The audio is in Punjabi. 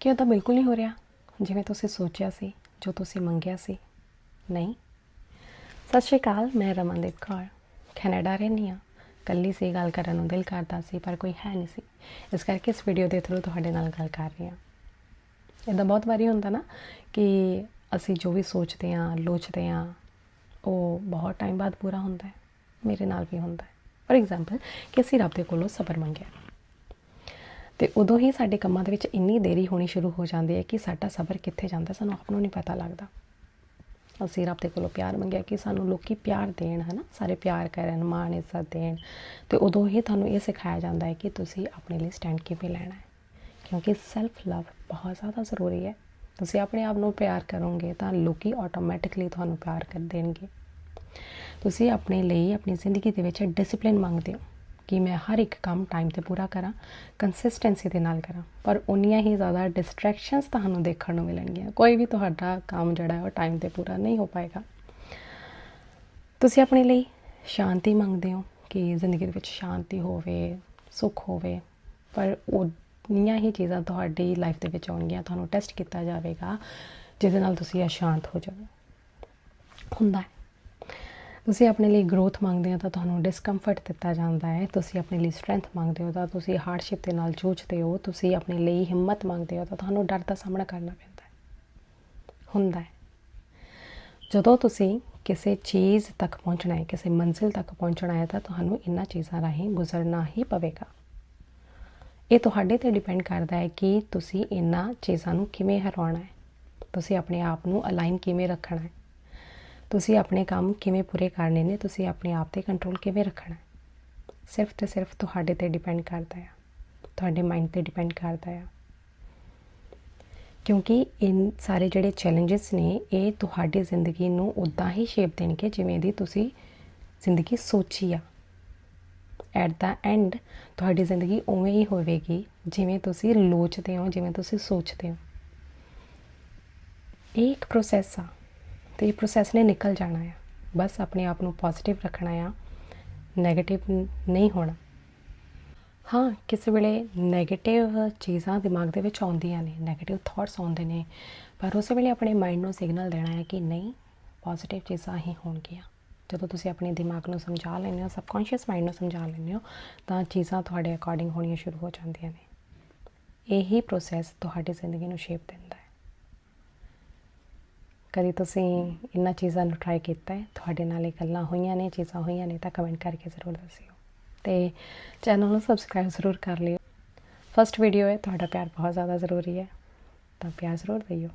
ਕਿ ਉਹ ਤਾਂ ਬਿਲਕੁਲ ਨਹੀਂ ਹੋ ਰਿਹਾ। ਜਿਵੇਂ ਤੁਸੀਂ ਸੋਚਿਆ ਸੀ, ਜੋ ਤੁਸੀਂ ਮੰਗਿਆ ਸੀ। ਨਹੀਂ। ਸਤਿ ਸ਼੍ਰੀ ਅਕਾਲ, ਮੈਂ ਰਮਨਦੀਪ ਕੌਰ। ਕੈਨੇਡਾ ਰਹਿੰਦੀ ਹਾਂ। ਕੱਲੀ ਸੀ, ਗੱਲ ਕਰਨ ਨੂੰ ਦਿਲ ਕਰਦਾ ਸੀ, ਪਰ ਕੋਈ ਹੈ ਨਹੀਂ ਸੀ। ਇਸ ਕਰਕੇ ਇਸ ਵੀਡੀਓ ਦੇ ਥਰੂ ਤੁਹਾਡੇ ਨਾਲ ਗੱਲ ਕਰ ਰਹੀ ਹਾਂ। ਇਦਾਂ ਬਹੁਤ ਵਾਰੀ ਹੁੰਦਾ ਨਾ ਕਿ ਅਸੀਂ ਜੋ ਵੀ ਸੋਚਦੇ ਹਾਂ, ਲੋਚਦੇ ਹਾਂ, ਉਹ ਬਹੁਤ ਟਾਈਮ ਬਾਅਦ ਪੂਰਾ ਹੁੰਦਾ ਹੈ। ਮੇਰੇ ਨਾਲ ਵੀ ਹੁੰਦਾ ਹੈ। ਫੋਰ ਐਗਜ਼ਾਮਪਲ ਕਿ ਅਸੀਂ ਰੱਬ ਦੇ ਕੋਲੋਂ ਸਬਰ ਮੰਗਿਆ। ਤੇ ਉਦੋਂ ਹੀ ਸਾਡੇ ਕੰਮਾਂ ਦੇ ਵਿੱਚ ਇੰਨੀ ਦੇਰੀ ਹੋਣੀ ਸ਼ੁਰੂ ਹੋ ਜਾਂਦੀ ਹੈ ਕਿ ਸਾਡਾ ਸਬਰ ਕਿੱਥੇ ਜਾਂਦਾ, ਸਾਨੂੰ ਆਪ ਨੂੰ ਨਹੀਂ ਪਤਾ ਲੱਗਦਾ। ਅਸੀਂ ਰੱਬ ਦੇ ਕੋਲੋਂ ਪਿਆਰ ਮੰਗਿਆ ਕਿ ਸਾਨੂੰ ਲੋਕੀ ਪਿਆਰ ਦੇਣ, ਹਨਾ? ਸਾਰੇ ਪਿਆਰ ਕਰਨ, ਮਾਣ, ਇੱਜ਼ਤ ਦੇਣ। ਤੇ ਉਦੋਂ ਹੀ ਤੁਹਾਨੂੰ ਇਹ ਸਿਖਾਇਆ ਜਾਂਦਾ ਹੈ ਕਿ ਤੁਸੀਂ ਆਪਣੇ ਲਈ ਸਟੈਂਡ ਕਿਵੇਂ ਲੈਣਾ ਹੈ। ਕਿਉਂਕਿ ਸੈਲਫ ਲਵ ਬਹੁਤ ਜ਼ਿਆਦਾ ਜ਼ਰੂਰੀ ਹੈ। ਤੁਸੀਂ ਆਪਣੇ ਆਪ ਨੂੰ ਪਿਆਰ ਕਰੋਗੇ ਤਾਂ ਲੋਕੀ ਆਟੋਮੈਟਿਕਲੀ ਤੁਹਾਨੂੰ ਪਿਆਰ ਕਰ ਦੇਣਗੇ। ਤੁਸੀਂ ਆਪਣੇ ਲਈ, ਆਪਣੀ ਜ਼ਿੰਦਗੀ ਦੇ ਵਿੱਚ ਡਿਸਪਲਿਨ ਮੰਗਦੇ ਹੋ। ਕਿ ਮੈਂ ਹਰ ਇੱਕ ਕੰਮ ਟਾਈਮ ਤੇ ਪੂਰਾ ਕਰਾਂ ਕੰਸਿਸਟੈਂਸੀ ਦੇ ਨਾਲ ਕਰਾਂ। ਪਰ ਉਨੀਆਂ ਹੀ ਜ਼ਿਆਦਾ ਡਿਸਟਰੈਕਸ਼ਨਸ ਤੁਹਾਨੂੰ ਦੇਖਣ ਨੂੰ ਮਿਲਣਗੀਆਂ। ਕੋਈ ਵੀ ਤੁਹਾਡਾ ਕੰਮ ਜਿਹੜਾ ਹੈ ਉਹ ਟਾਈਮ ਤੇ ਪੂਰਾ ਨਹੀਂ ਹੋ ਪਾਏਗਾ। ਤੁਸੀਂ ਆਪਣੇ ਲਈ ਸ਼ਾਂਤੀ ਮੰਗਦੇ ਹੋ ਕਿ ਜ਼ਿੰਦਗੀ ਦੇ ਵਿੱਚ ਸ਼ਾਂਤੀ ਹੋਵੇ, ਸੁੱਖ ਹੋਵੇ, ਪਰ ਉਨੀਆਂ ਹੀ ਚੀਜ਼ਾਂ ਤੁਹਾਡੀ ਲਾਈਫ ਦੇ ਵਿੱਚ ਆਉਣਗੀਆਂ, ਤੁਹਾਨੂੰ ਟੈਸਟ ਕੀਤਾ ਜਾਵੇਗਾ, ਜਿਹਦੇ ਨਾਲ ਤੁਸੀਂ ਅਸ਼ਾਂਤ ਹੋ ਜਾਓ ਹੁੰਦਾ ਹੈ। ਤੁਸੀਂ ਆਪਣੇ ਲਈ ਗਰੋਥ ਮੰਗਦੇ ਹੋ ਤਾਂ ਤੁਹਾਨੂੰ ਡਿਸਕੰਫਰਟ ਦਿੱਤਾ ਜਾਂਦਾ ਹੈ। ਤੁਸੀਂ ਆਪਣੇ ਲਈ ਸਟਰੈਂਥ ਮੰਗਦੇ ਹੋ ਤਾਂ ਤੁਸੀਂ ਹਾਰਡਸ਼ਿਪ ਦੇ ਨਾਲ ਜੂਝਦੇ ਹੋ। ਤੁਸੀਂ ਆਪਣੇ ਲਈ ਹਿੰਮਤ ਮੰਗਦੇ ਹੋ ਤਾਂ ਤੁਹਾਨੂੰ ਡਰ ਦਾ ਸਾਹਮਣਾ ਕਰਨਾ ਪੈਂਦਾ ਹੈ। ਹੁੰਦਾ ਹੈ। ਜਦੋਂ ਤੁਸੀਂ ਕਿਸੇ ਚੀਜ਼ ਤੱਕ ਪਹੁੰਚਣਾ ਹੈ, ਕਿਸੇ ਮੰਜ਼ਿਲ ਤੱਕ ਪਹੁੰਚਣਾ ਹੈ ਤਾਂ ਤੁਹਾਨੂੰ ਇਹਨਾਂ ਚੀਜ਼ਾਂ ਰਾਹੀਂ ਗੁਜ਼ਰਨਾ ਹੀ ਪਵੇਗਾ। ਇਹ ਤੁਹਾਡੇ ਤੇ ਡਿਪੈਂਡ ਕਰਦਾ ਹੈ ਕਿ ਤੁਸੀਂ ਇਹਨਾਂ ਚੀਜ਼ਾਂ ਨੂੰ ਕਿਵੇਂ ਹਰਾਉਣਾ ਹੈ। ਤੁਸੀਂ ਆਪਣੇ ਆਪ ਨੂੰ ਅਲਾਈਨ ਕਿਵੇਂ ਰੱਖਣਾ ਹੈ। ਤੁਸੀਂ ਆਪਣੇ ਕੰਮ ਕਿਵੇਂ ਪੂਰੇ ਕਰਨੇ ਨੇ, ਤੁਸੀਂ ਆਪਣੇ ਆਪ ਤੇ ਕੰਟਰੋਲ ਕਿਵੇਂ ਰੱਖਣਾ ਸਿਰਫ ਤੇ ਸਿਰਫ ਤੁਹਾਡੇ ਤੇ ਡਿਪੈਂਡ ਕਰਦਾ ਆ। ਤੁਹਾਡੇ ਮਾਈਂਡ ਤੇ ਡਿਪੈਂਡ ਕਰਦਾ ਆ। ਕਿਉਂਕਿ ਇਹ ਸਾਰੇ ਜਿਹੜੇ ਚੈਲੰਜਸ ਨੇ, ਇਹ ਤੁਹਾਡੀ ਜ਼ਿੰਦਗੀ ਨੂੰ ਉਦਾਂ ਹੀ ਸ਼ੇਪ ਦੇਣਗੇ ਜਿਵੇਂ ਦੀ ਤੁਸੀਂ ਜ਼ਿੰਦਗੀ ਸੋਚੀ ਆ। ਐਟ ਦਾ ਐਂਡ ਤੁਹਾਡੀ ਜ਼ਿੰਦਗੀ ਉਵੇਂ ਹੀ ਹੋਵੇਗੀ, ਜਿਵੇਂ ਤੁਸੀਂ ਲੋਚਦੇ ਹੋ, ਜਿਵੇਂ ਤੁਸੀਂ ਸੋਚਦੇ ਹੋ। ਇਹ ਇੱਕ ਪ੍ਰੋਸੈਸ ਆ। ਤੇ ਇਹ ਪ੍ਰੋਸੈਸ ਨੇ ਨਿਕਲ ਜਾਣਾ ਆ। ਬਸ ਆਪਣੇ ਆਪ ਨੂੰ ਪੋਜ਼ਿਟਿਵ ਰੱਖਣਾ ਆ। ਨੈਗੇਟਿਵ ਨਹੀਂ ਹੋਣਾ। ਹਾਂ, ਕਿਸੇ ਵੇਲੇ ਨੈਗੇਟਿਵ ਚੀਜ਼ਾਂ ਦਿਮਾਗ ਦੇ ਵਿੱਚ ਆਉਂਦੀਆਂ ਨੇ ਨੈਗੇਟਿਵ ਥਾਟਸ ਆਉਂਦੇ ਨੇ, ਪਰ ਉਸੇ ਵੇਲੇ ਆਪਣੇ ਮਾਈਂਡ ਨੂੰ ਸਿਗਨਲ ਦੇਣਾ ਹੈ ਕਿ ਨਹੀਂ ਪੋਜ਼ਿਟਿਵ ਚੀਜ਼ਾਂ ਹੀ ਹੋਣਗੀਆਂ। ਜਦੋਂ ਤੁਸੀਂ ਆਪਣੇ ਦਿਮਾਗ ਨੂੰ ਸਮਝਾ ਲੈਂਦੇ ਹੋ ਸਬਕੌਂਸ਼ੀਅਸ ਮਾਈਂਡ ਨੂੰ ਸਮਝਾ ਲੈਂਦੇ ਹੋ, ਤਾਂ ਚੀਜ਼ਾਂ ਤੁਹਾਡੇ ਅਕੋਰਡਿੰਗ ਹੋਣੀਆਂ ਸ਼ੁਰੂ ਹੋ ਜਾਂਦੀਆਂ ਨੇ। ਇਹੀ ਪ੍ਰੋਸੈਸ ਤੁਹਾਡੀ ਜ਼ਿੰਦਗੀ ਨੂੰ ਸ਼ੇਪ ਦਿੰਦਾ ਹੈ। ਕਦੀ ਤੁਸੀਂ ਇਹਨਾਂ ਚੀਜ਼ਾਂ ਨੂੰ ਟਰਾਈ ਕੀਤਾ ਹੈ? ਤੁਹਾਡੇ ਨਾਲ ਇਹ ਗੱਲਾਂ ਹੋਈਆਂ ਨੇ, ਚੀਜ਼ਾਂ ਹੋਈਆਂ ਨੇ, ਤਾਂ ਕਮੈਂਟ ਕਰਕੇ ਜ਼ਰੂਰ ਦੱਸਿਓ। ਤੇ ਚੈਨਲ ਨੂੰ ਸਬਸਕ੍ਰਾਈਬ ਜ਼ਰੂਰ ਕਰ ਲਿਓ। ਫਸਟ ਵੀਡੀਓ ਹੈ, ਤੁਹਾਡਾ ਪਿਆਰ ਬਹੁਤ ਜ਼ਿਆਦਾ ਜ਼ਰੂਰੀ ਹੈ। ਤਾਂ ਪਿਆਰ ਜ਼ਰੂਰ ਦਿਓ।